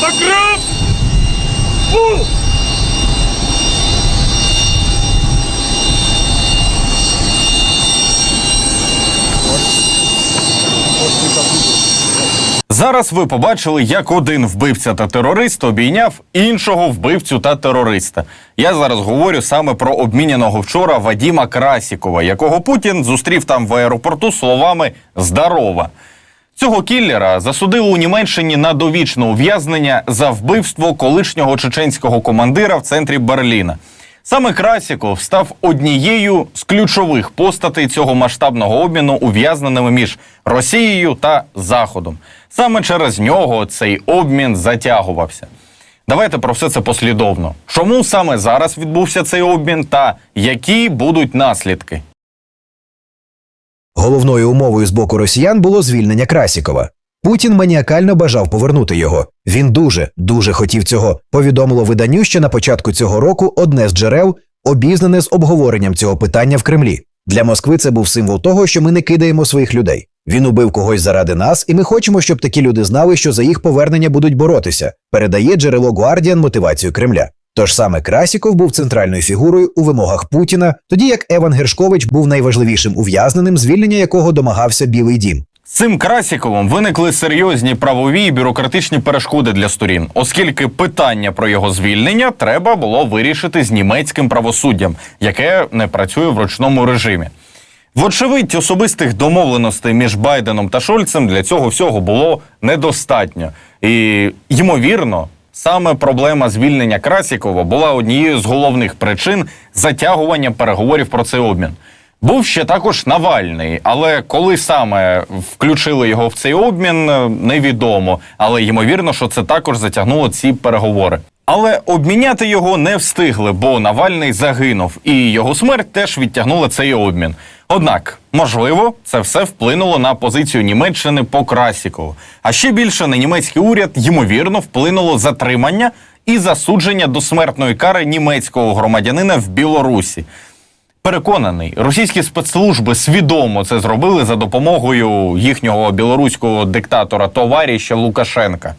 Так раз! У! Зараз ви побачили, як один вбивця та терорист обійняв іншого вбивцю та терориста. Я зараз говорю саме про обміняного вчора Вадіма Красікова, якого Путін зустрів там в аеропорту словами Здарова. Цього кіллера засудили у Німеччині на довічне ув'язнення за вбивство колишнього чеченського командира в центрі Берліна. Саме Красіков став однією з ключових постатей цього масштабного обміну ув'язненими між Росією та Заходом. Саме через нього цей обмін затягувався. Давайте про все це послідовно. Чому саме зараз відбувся цей обмін та які будуть наслідки? Головною умовою з боку росіян було звільнення Красікова. Путін маніакально бажав повернути його. Він дуже, дуже хотів цього. Повідомило виданню ще на початку цього року одне з джерел, обізнане з обговоренням цього питання в Кремлі. Для Москви це був символ того, що ми не кидаємо своїх людей. Він убив когось заради нас, і ми хочемо, щоб такі люди знали, що за їх повернення будуть боротися. Передає джерело Гуардіан мотивацію Кремля. Тож саме Красіков був центральною фігурою у вимогах Путіна, тоді як Еван Гершкович був найважливішим ув'язненим, звільнення якого домагався Білий Дім. Цим Красіковим виникли серйозні правові і бюрократичні перешкоди для сторін, оскільки питання про його звільнення треба було вирішити з німецьким правосуддям, яке не працює в ручному режимі. Вочевидь, особистих домовленостей між Байденом та Шольцем для цього всього було недостатньо. І, ймовірно, саме проблема звільнення Красікова була однією з головних причин затягування переговорів про цей обмін. Був ще також Навальний, але коли саме включили його в цей обмін, е, невідомо. Але ймовірно, що це також затягнуло ці переговори. Але обміняти його не встигли, бо Навальний загинув, і його смерть теж відтягнула цей обмін. Однак, можливо, це все вплинуло на позицію Німеччини по Красікову. А ще більше на німецький уряд ймовірно вплинуло затримання і засудження до смертної кари німецького громадянина в Білорусі. Переконаний, російські спецслужби свідомо це зробили за допомогою їхнього білоруського диктатора товаріща Лукашенка.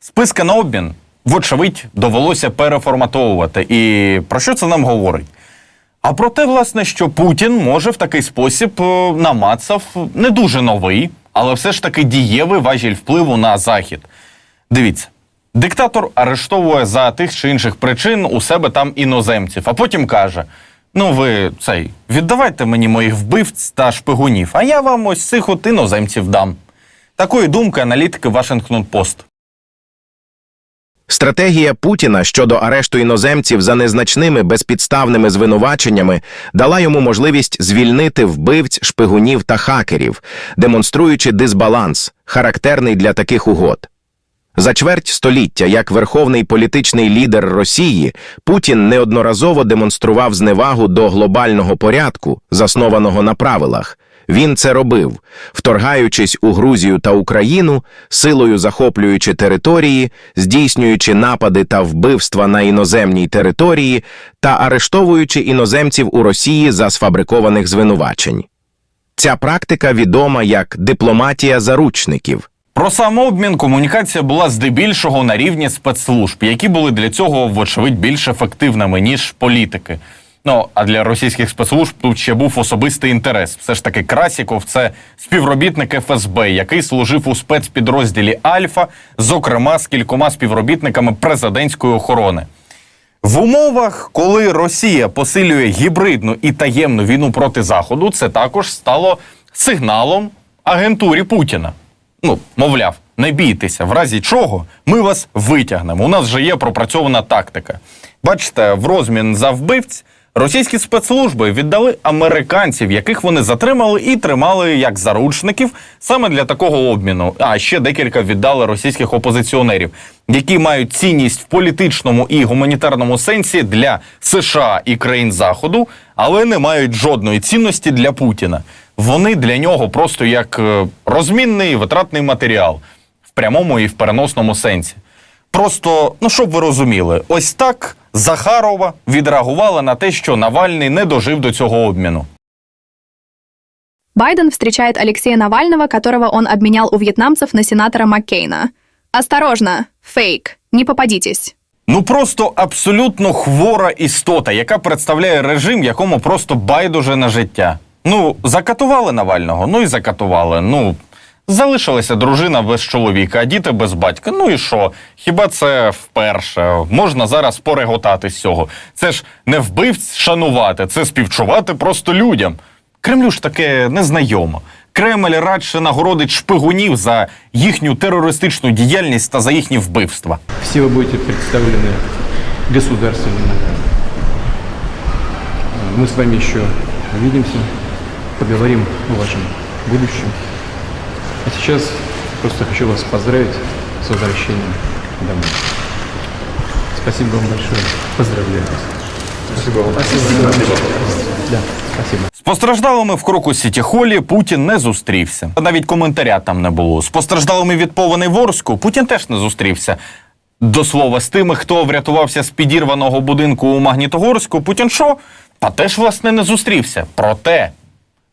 Списки на обмін, вочевидь, довелося переформатовувати. І про що це нам говорить? А про те, власне, що Путін може в такий спосіб е, намацав не дуже новий, але все ж таки дієвий важіль впливу на захід. Дивіться, диктатор арештовує за тих чи інших причин у себе там іноземців, а потім каже: Ну, ви цей, віддавайте мені моїх вбивць та шпигунів, а я вам ось цих от іноземців дам. Такої думки аналітики Вашингтон Пост. Стратегія Путіна щодо арешту іноземців за незначними безпідставними звинуваченнями дала йому можливість звільнити вбивць, шпигунів та хакерів, демонструючи дисбаланс, характерний для таких угод. За чверть століття, як верховний політичний лідер Росії, Путін неодноразово демонстрував зневагу до глобального порядку, заснованого на правилах. Він це робив, вторгаючись у Грузію та Україну, силою захоплюючи території, здійснюючи напади та вбивства на іноземній території та арештовуючи іноземців у Росії за сфабрикованих звинувачень. Ця практика відома як дипломатія заручників. Про самообмін комунікація була здебільшого на рівні спецслужб, які були для цього, вочевидь, більш ефективними, ніж політики. Ну а для російських спецслужб тут ще був особистий інтерес. Все ж таки, Красіков це співробітник ФСБ, який служив у спецпідрозділі Альфа, зокрема з кількома співробітниками президентської охорони. В умовах, коли Росія посилює гібридну і таємну війну проти Заходу, це також стало сигналом агентурі Путіна. Ну, мовляв, не бійтеся, в разі чого ми вас витягнемо. У нас вже є пропрацьована тактика. Бачите, в розмін за вбивць російські спецслужби віддали американців, яких вони затримали і тримали як заручників саме для такого обміну. А ще декілька віддали російських опозиціонерів, які мають цінність в політичному і гуманітарному сенсі для США і країн Заходу, але не мають жодної цінності для Путіна. Вони для нього просто як е, розмінний витратний матеріал в прямому і в переносному сенсі. Просто, ну щоб ви розуміли, ось так Захарова відреагувала на те, що Навальний не дожив до цього обміну. Байден встречает Алексея Навального, которого он обменял у вьетнамцев на сенатора Маккейна. Осторожно, фейк, не попадитесь. Ну просто абсолютно хвора істота, яка представляє режим, якому просто байдуже на життя. Ну, закатували Навального, ну і закатували. Ну, залишилася дружина без чоловіка, а діти без батька. Ну і що? Хіба це вперше? Можна зараз пореготати з цього. Це ж не вбивць шанувати, це співчувати просто людям. Кремлю ж таке незнайомо. Кремль радше нагородить шпигунів за їхню терористичну діяльність та за їхні вбивства. все вы будете представлены государственным наказом. Мы с вами еще увидимся, поговорим о вашем будущем. А сейчас просто хочу вас поздравить с возвращением домой. Спасибо вам большое. Поздравляю вас. Спасибо вам. Спасибо. Да, спасибо. З постраждалими в кроку Сіті Холі Путін не зустрівся. Навіть коментаря там не було. З постраждалими від повені Ворску Путін теж не зустрівся. До слова, з тими, хто врятувався з підірваного будинку у Магнітогорську, Путін що? Та теж, власне, не зустрівся. Проте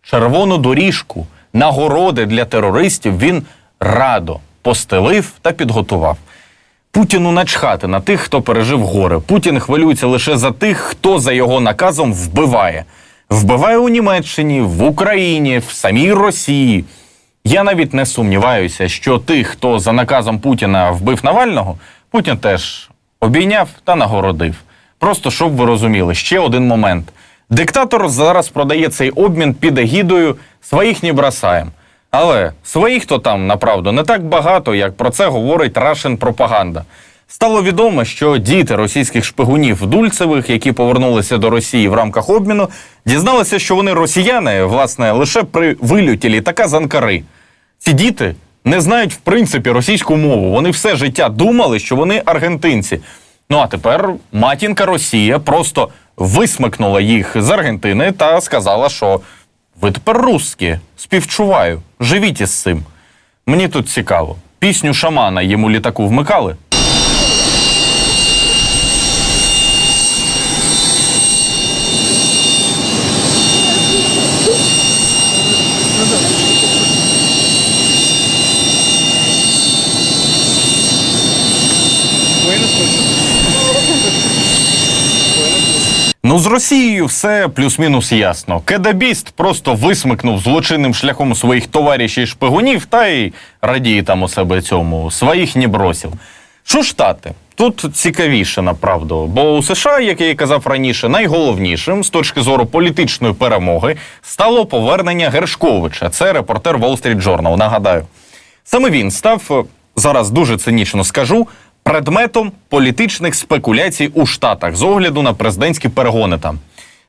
червону доріжку, нагороди для терористів він радо постелив та підготував. Путіну начхати на тих, хто пережив горе. Путін хвилюється лише за тих, хто за його наказом вбиває. Вбиває у Німеччині, в Україні, в самій Росії. Я навіть не сумніваюся, що тих, хто за наказом Путіна вбив Навального, Путін теж обійняв та нагородив. Просто щоб ви розуміли, ще один момент. Диктатор зараз продає цей обмін під егідою своїх не бросаєм. Але своїх то там, направду, не так багато, як про це говорить Russian пропаганда. Стало відомо, що діти російських шпигунів Дульцевих, які повернулися до Росії в рамках обміну, дізналися, що вони росіяни, власне, лише при вильоті літака з Анкари. Ці діти не знають в принципі російську мову. Вони все життя думали, що вони аргентинці. Ну а тепер матінка Росія просто висмикнула їх з Аргентини та сказала, що ви тепер русські, співчуваю, живіть із цим. Мені тут цікаво. Пісню шамана йому літаку вмикали. Ну, з Росією все плюс-мінус ясно. Кедабіст просто висмикнув злочинним шляхом своїх товаришів шпигунів та й радіє там у себе цьому. Своїх не бросив. Що штати? Тут цікавіше, направду. Бо у США, як я і казав раніше, найголовнішим з точки зору політичної перемоги стало повернення Гершковича. Це репортер Wall Street Journal, нагадаю. Саме він став, зараз дуже цинічно скажу, предметом політичних спекуляцій у Штатах з огляду на президентські перегони там.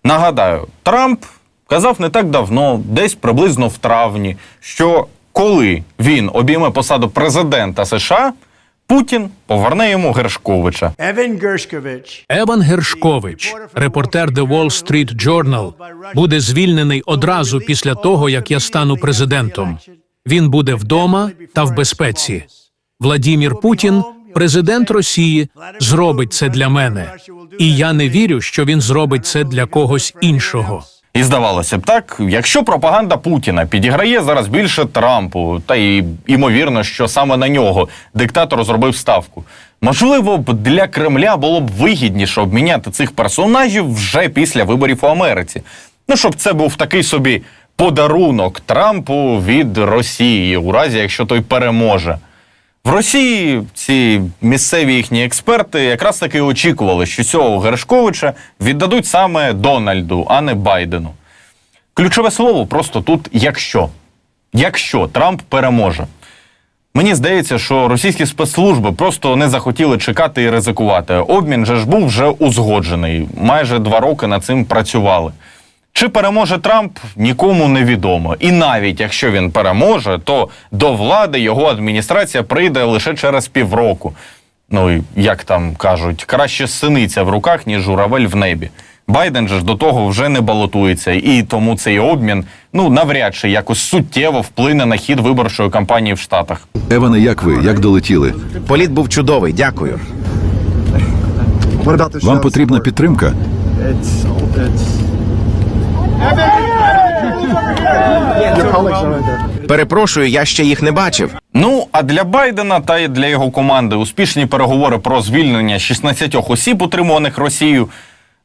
Нагадаю, Трамп казав не так давно, десь приблизно в травні, що коли він обійме посаду президента США, Путін поверне йому Гершковича. Еван Гершкович, репортер The Wall Street Journal, буде звільнений одразу після того, як я стану президентом. Він буде вдома та в безпеці. Владімір Путін, президент Росії, зробить це для мене, і я не вірю, що він зробить це для когось іншого. І здавалося б, так, якщо пропаганда Путіна підіграє зараз більше Трампу, та й ймовірно, що саме на нього диктатор зробив ставку. Можливо б для Кремля було б вигідніше обміняти цих персонажів вже після виборів у Америці. Ну, щоб це був такий собі подарунок Трампу від Росії, у разі якщо той переможе. В Росії ці місцеві їхні експерти якраз таки очікували, що цього Гершковича віддадуть саме Дональду, а не Байдену. Ключове слово просто тут якщо. Якщо Трамп переможе. Мені здається, що російські спецслужби просто не захотіли чекати і ризикувати. Обмін же ж був вже узгоджений. Майже два роки над цим працювали. Чи переможе Трамп, нікому не відомо. І навіть якщо він переможе, то до влади його адміністрація прийде лише через півроку. Ну як там кажуть, краще синиця в руках, ніж журавель в небі. Байден же ж до того вже не балотується, і тому цей обмін ну навряд чи якось суттєво вплине на хід виборчої кампанії в Штатах. Еване, як ви? Як долетіли? Політ був чудовий, дякую. Вам потрібна підтримка? Перепрошую, я ще їх не бачив. Ну а для Байдена та й для його команди успішні переговори про звільнення 16 осіб, утримуваних Росією,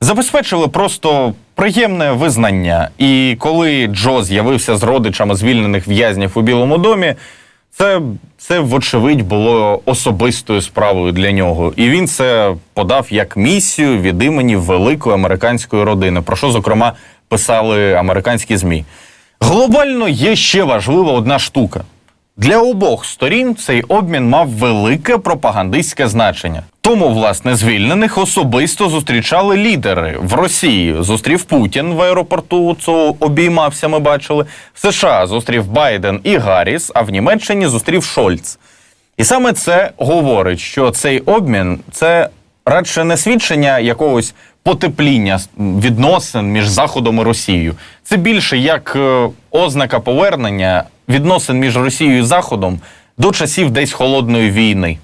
забезпечили просто приємне визнання. І коли Джо з'явився з родичами звільнених в'язнів у Білому домі, це, це вочевидь було особистою справою для нього. І він це подав як місію від імені великої американської родини, про що, зокрема, писали американські ЗМІ. Глобально є ще важлива одна штука. Для обох сторін цей обмін мав велике пропагандистське значення. Тому, власне, звільнених особисто зустрічали лідери в Росії. Зустрів Путін в аеропорту. Цього обіймався. Ми бачили. В США зустрів Байден і Гарріс, а в Німеччині зустрів Шольц. І саме це говорить, що цей обмін це радше не свідчення якогось потепління відносин між Заходом і Росією. Це більше як е, ознака повернення відносин між Росією і Заходом до часів десь холодної війни.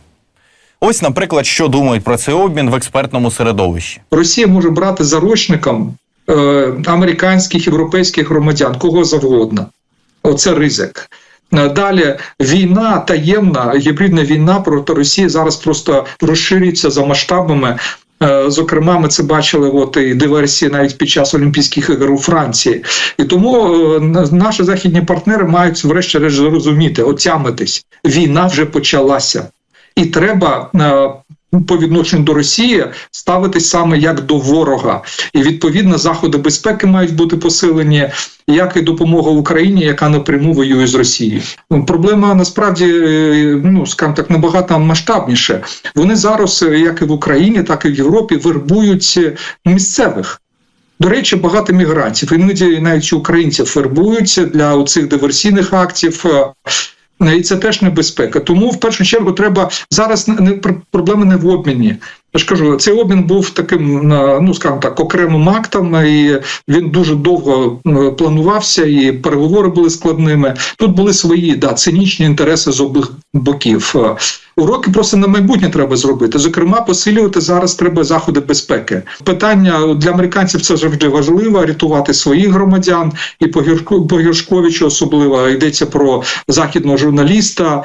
Ось, наприклад, що думають про цей обмін в експертному середовищі. Росія може брати заручником е, американських європейських громадян, кого завгодно. Оце ризик. Е, Далі війна таємна, гібридна війна проти Росії зараз просто розширюється за масштабами. Е, Зокрема, ми це бачили от і диверсії навіть під час Олімпійських ігор у Франції. І тому е, наші західні партнери мають врешті-решт зрозуміти, отямитись. Війна вже почалася. І треба е, по відношенню до Росії ставитись саме як до ворога, і відповідно заходи безпеки мають бути посилені, як і допомога Україні, яка напряму воює з Росією. Ну, Проблема насправді е, ну скажімо так набагато масштабніше. Вони зараз, е, як і в Україні, так і в Європі, вербують е, місцевих. До речі, багато мігрантів, іноді навіть українців вербують для цих диверсійних актів. Е, і це теж небезпека. Тому в першу чергу треба зараз не- проблеми пр- не в обміні. Я ж кажу, цей обмін був таким, ну скажімо так, окремим актом, і він дуже довго планувався, і переговори були складними. Тут були свої да, цинічні інтереси з обох боків. Уроки просто на майбутнє треба зробити. Зокрема, посилювати зараз треба заходи безпеки. Питання для американців це завжди важливо рятувати своїх громадян, і по Гіршковичу особливо йдеться про західного журналіста.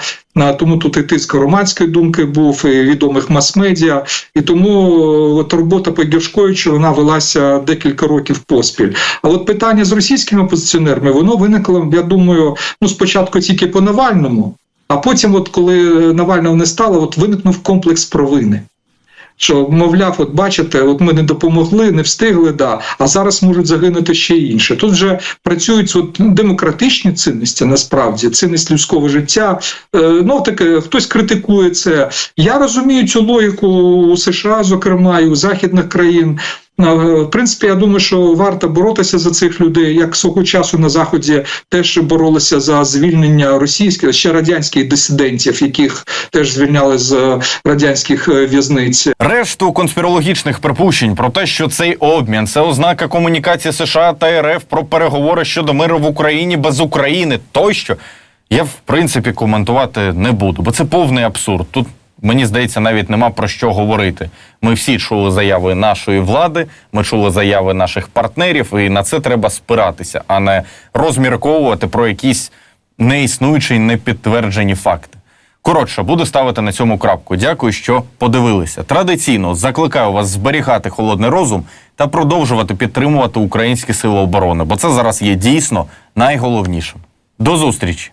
Тому тут і тиск громадської думки був, і відомих мас-медіа. І тому е, от робота по Гіршковичу вона велася декілька років поспіль. А от питання з російськими опозиціонерами воно виникло, я думаю, ну спочатку тільки по Навальному. А потім, от коли Навального не стало, от виникнув комплекс провини. Що, мовляв, от бачите, от ми не допомогли, не встигли, да, а зараз можуть загинути ще інше. Тут вже працюють от, ну, демократичні цінності, насправді, цінність людського життя. Е, ну, таке, хтось критикує це. Я розумію цю логіку у США, зокрема, і у західних країн. Е, В принципі, я думаю, що варто боротися за цих людей, як свого часу на заході теж боролися за звільнення російських ще радянських дисидентів, яких теж звільняли з е, радянських е, в'язниць. Решту конспірологічних припущень про те, що цей обмін це ознака комунікації США та РФ про переговори щодо миру в Україні без України тощо. Я в принципі коментувати не буду, бо це повний абсурд. Тут мені здається, навіть нема про що говорити. Ми всі чули заяви нашої влади, ми чули заяви наших партнерів, і на це треба спиратися, а не розмірковувати про якісь неіснуючі непідтверджені факти. Коротше, буду ставити на цьому крапку. Дякую, що подивилися. Традиційно закликаю вас зберігати холодний розум та продовжувати підтримувати українські сили оборони, бо це зараз є дійсно найголовнішим. До зустрічі!